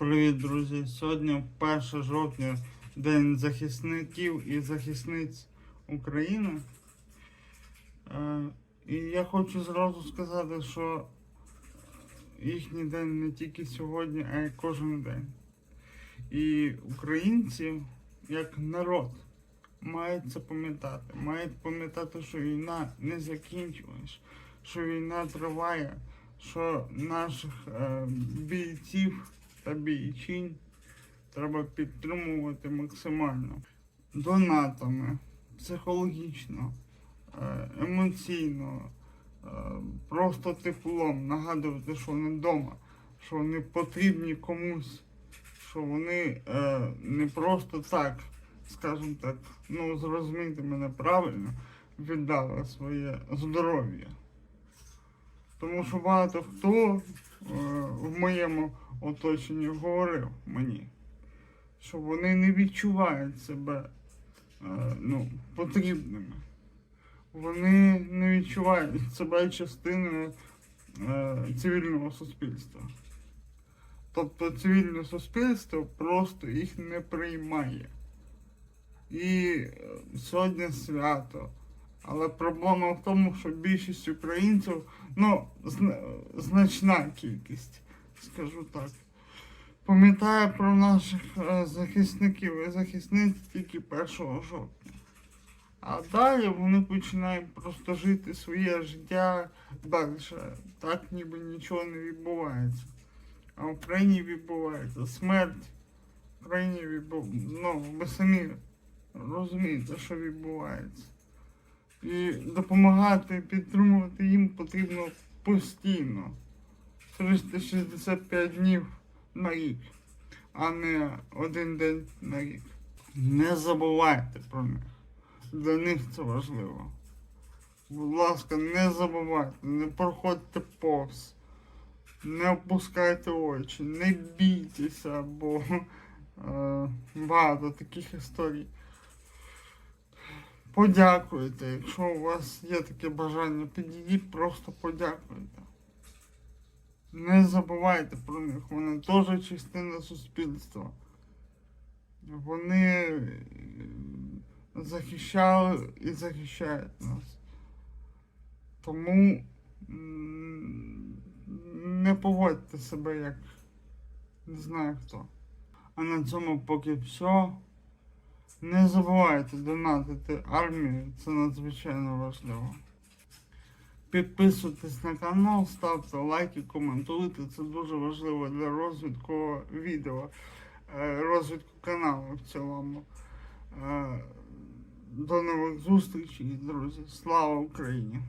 Привіт, друзі! Сьогодні 1 жовтня, День захисників і захисниць України. Е, І я хочу зразу сказати, що їхній день не тільки сьогодні, а й кожен день. І українці, як народ, мають це пам'ятати. Мають пам'ятати, що війна не закінчилась, що війна триває, що наших е, бійців та бійчинь треба підтримувати максимально донатами, психологічно, е, емоційно, е, просто теплом, нагадувати, що вони вдома, що вони потрібні комусь, що вони е, не просто так, скажімо так, ну зрозумійте мене правильно, віддали своє здоров'я. Тому що багато хто в моєму оточенні говорив мені, що вони не відчувають себе е, ну, потрібними. Вони не відчувають себе частиною е, цивільного суспільства. Тобто цивільне суспільство просто їх не приймає. І е, сьогодні свято. Але проблема в тому, що більшість українців, ну, зна- значна кількість, скажу так, пам'ятає про наших е, захисників і захисниць тільки 1 жовтня. А далі вони починають просто жити своє життя далі. Так ніби нічого не відбувається. А в країні відбувається смерть. В країні відбувається. Ну, ви самі розумієте, що відбувається. І допомагати, підтримувати їм потрібно постійно. 365 днів на рік, а не один день на рік. Не забувайте про них. Для них це важливо. Будь ласка, не забувайте, не проходьте повз, не опускайте очі, не бійтеся, бо е, багато таких історій. Подякуйте, якщо у вас є таке бажання, підійдіть, просто подякуйте. Не забувайте про них, вони теж частина суспільства. Вони захищали і захищають нас. Тому не поводьте себе як не знаю хто. А на цьому поки все. Не забувайте донатити армію, це надзвичайно важливо. Підписуйтесь на канал, ставте лайки, коментуйте. Це дуже важливо для розвитку відео, е, розвитку каналу в цілому. Е, До нових зустрічей, друзі. Слава Україні!